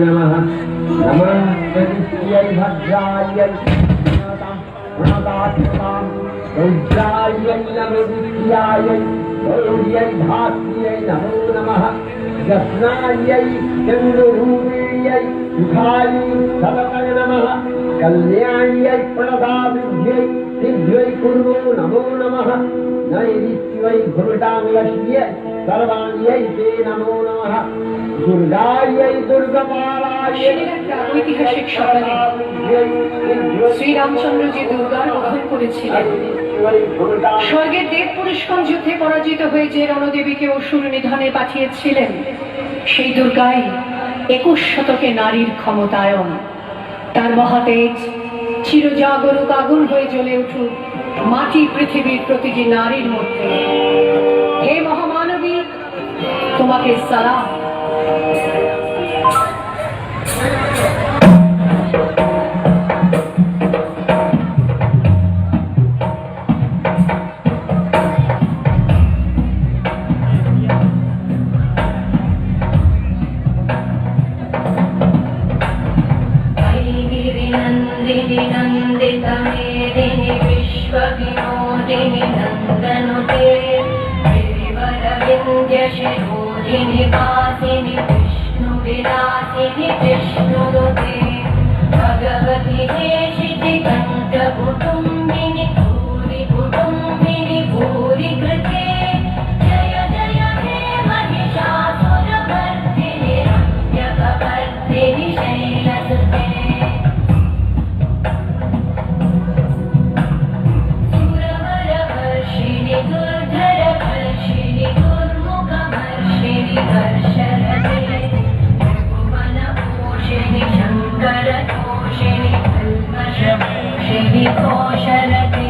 भद्रायै शिवायै सततं नमः नमः प्रकृत्यै भद्रायै प्रणतां प्रणतात्मतां रुद्रायै नमोदित्यायै गौर्यै धात्र्यै नमो नमः यस्नायै चन्द्रभूमियै सुखायै सततं नमः कल्याण्यै प्रणताभिभ्यै सिद्ध्यै कुर्वो नमो नमः नैरित्यै घृताङ्गश्य सर्वाण्यै ते नमो नमः दुर्गायै दुर्गपालायै সেদিন একটা ঐতিহাসিক সকালে শ্রীরামচন্দ্র যে দুর্গার বহন করেছিলেন স্বর্গের দেব পুরুষগণ যুদ্ধে পরাজিত হয়ে যে রণদেবীকে অসুর নিধনে পাঠিয়েছিলেন সেই দুর্গাই একুশ শতকে নারীর ক্ষমতায়ন তার মহাতেজ চিরজাগরুক আগুন হয়ে জ্বলে উঠুক মাটি পৃথিবীর প্রতিটি নারীর মধ্যে হে মহামানবী তোমাকে সালাম गिरिवरविन्द्यशिरोधिनि वासिनि विष्णुविलासिनि विष्णुनुते भगवति हेशिति कण्ठकुटुम्बिनि भूरि कुटुम्बिनि भूरि कृते जय जय हे महिषासुरमर्दिनि रम्यकपर्दिनि शैलसुते कल्मषपोषिणि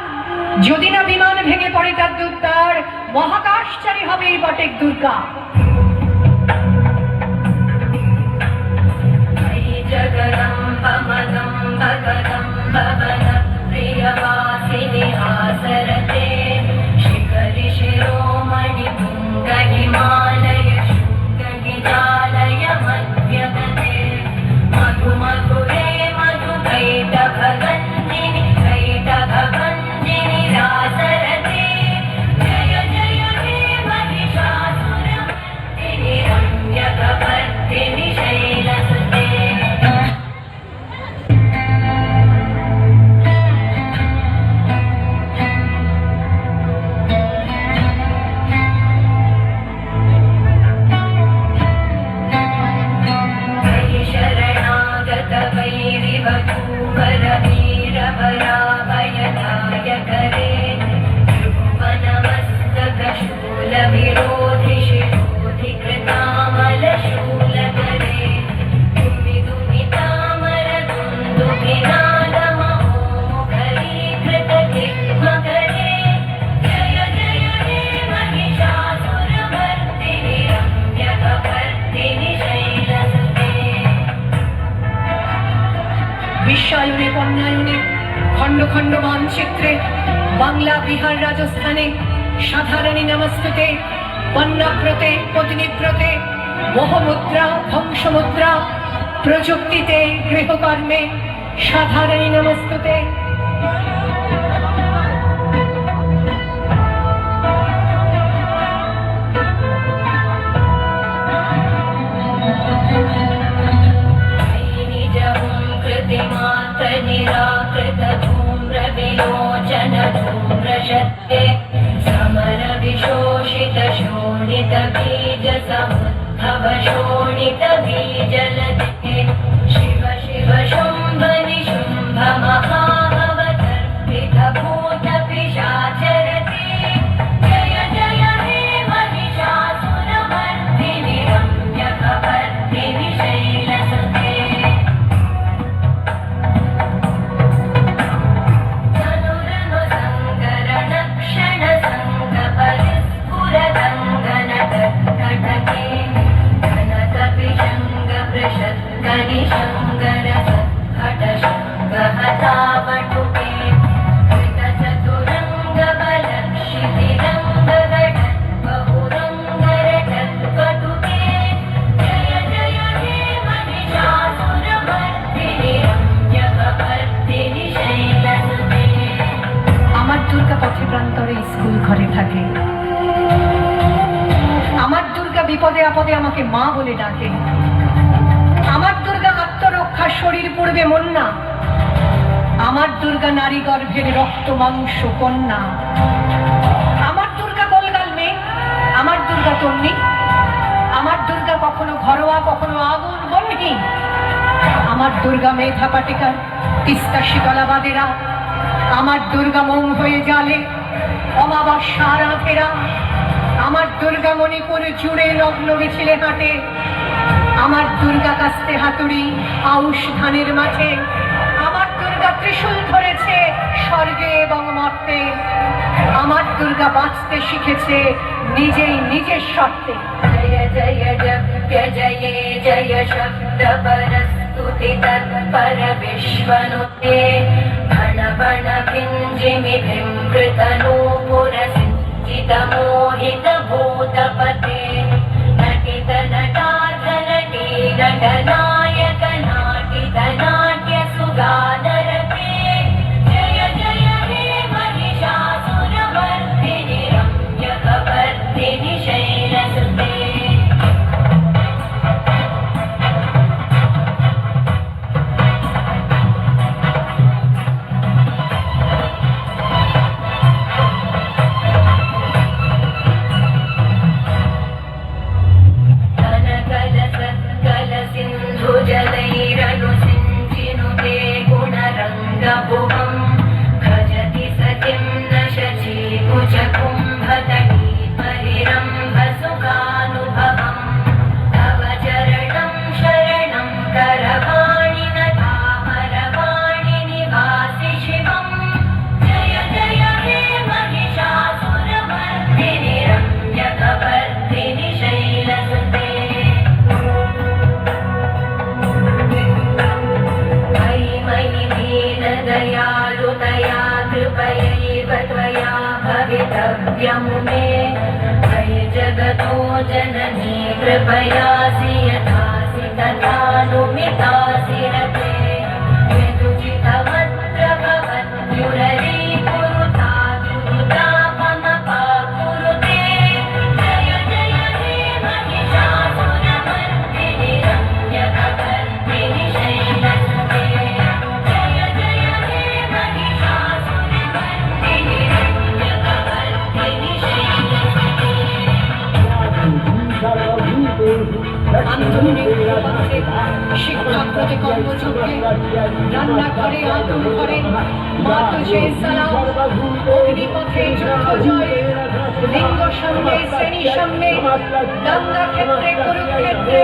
যদি না বিমান ভেঙে পড়ে তার দুর্গার মহাকাশচারী হবে এই বটেক দুর্গা। মানচিত্রে বাংলা বিহার রাজস্থানে সাধারণী নমস্তুতে বন্যাব্রতে পত্নীব্রতে মোহমুদ্রা ধ্বংসমুদ্রা প্রযুক্তিতে গৃহকর্মে সাধারণী নমস্তুতে। बीजसा अवशोणित প্রান্তরে স্কুল ঘরে থাকে। আমার দুর্গা বিপদে আপদে আমাকে মা বলে ডাকে। আমার দুর্গা আত্মরক্ষা শরীর পূর্বে মন্না। আমার দুর্গা নারী গর্ভের রক্ত, মাংস, কন্যা। আমার দুর্গা গোলগাল মেয়ে। আমার দুর্গা তন্নি। আমার দুর্গা কখনো ঘরোয়া, কখনো আগুন বলহীন আমার দুর্গা মেধা পাটিকার তিস্তা শীতলাবাদেরা আমার দুর্গা মৌ হয়ে জালে। অমাবস্যার আফেরা আমার দুর্গা মণিপুর জুড়ে লগ্ন মিছিলে হাঁটে আমার দুর্গা কাস্তে হাতুড়ি আউশ ধানের মাঠে আমার দুর্গা ত্রিশূল ধরেছে স্বর্গে এবং মর্তে আমার দুর্গা বাঁচতে শিখেছে নিজেই নিজের শর্তে জয় জয় জপ্য জয় জয় শব্দ পরস্তুতি বিশ্বনুতে ृतनोरसितमोहितबोधपते नटितनटादनटे नटनायकनाटितनाट्यसुगा जगतो जननी कृपयासि यथासि तथानुमितासि মা তুঝে সালাম অগ্নিপথে যুদ্ধ জয়। লিঙ্গ সামনে, শ্রেণি সামনে, দাঙ্গা ক্ষেত্রে, কুরুক্ষেত্রে।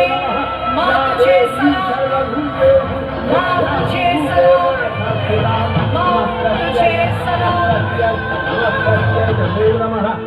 মা তুঝে সালাম। মা তুঝে সালাম। মা তুঝে সালাম।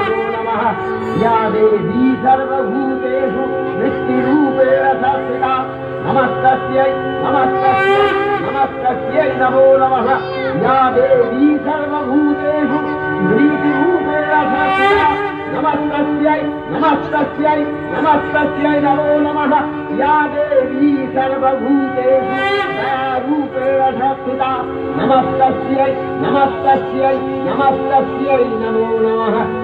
नमो नमः या देवी सर्वभूतेषु वृत्तिरूपेण संस्थिता नमस्तस्यै नमस्तस्यै नमस्तस्यै नमो नमः। या देवी सर्वभूतेषु प्रीतिरूपेण संस्थिता नमस्तस्यै नमस्तस्यै नमस्तस्यै नमो नमः। या देवी सर्वभूतेषु दयारूपेण संस्थिता नमस्तस्यै नमस्तस्यै नमस्तस्यै नमो।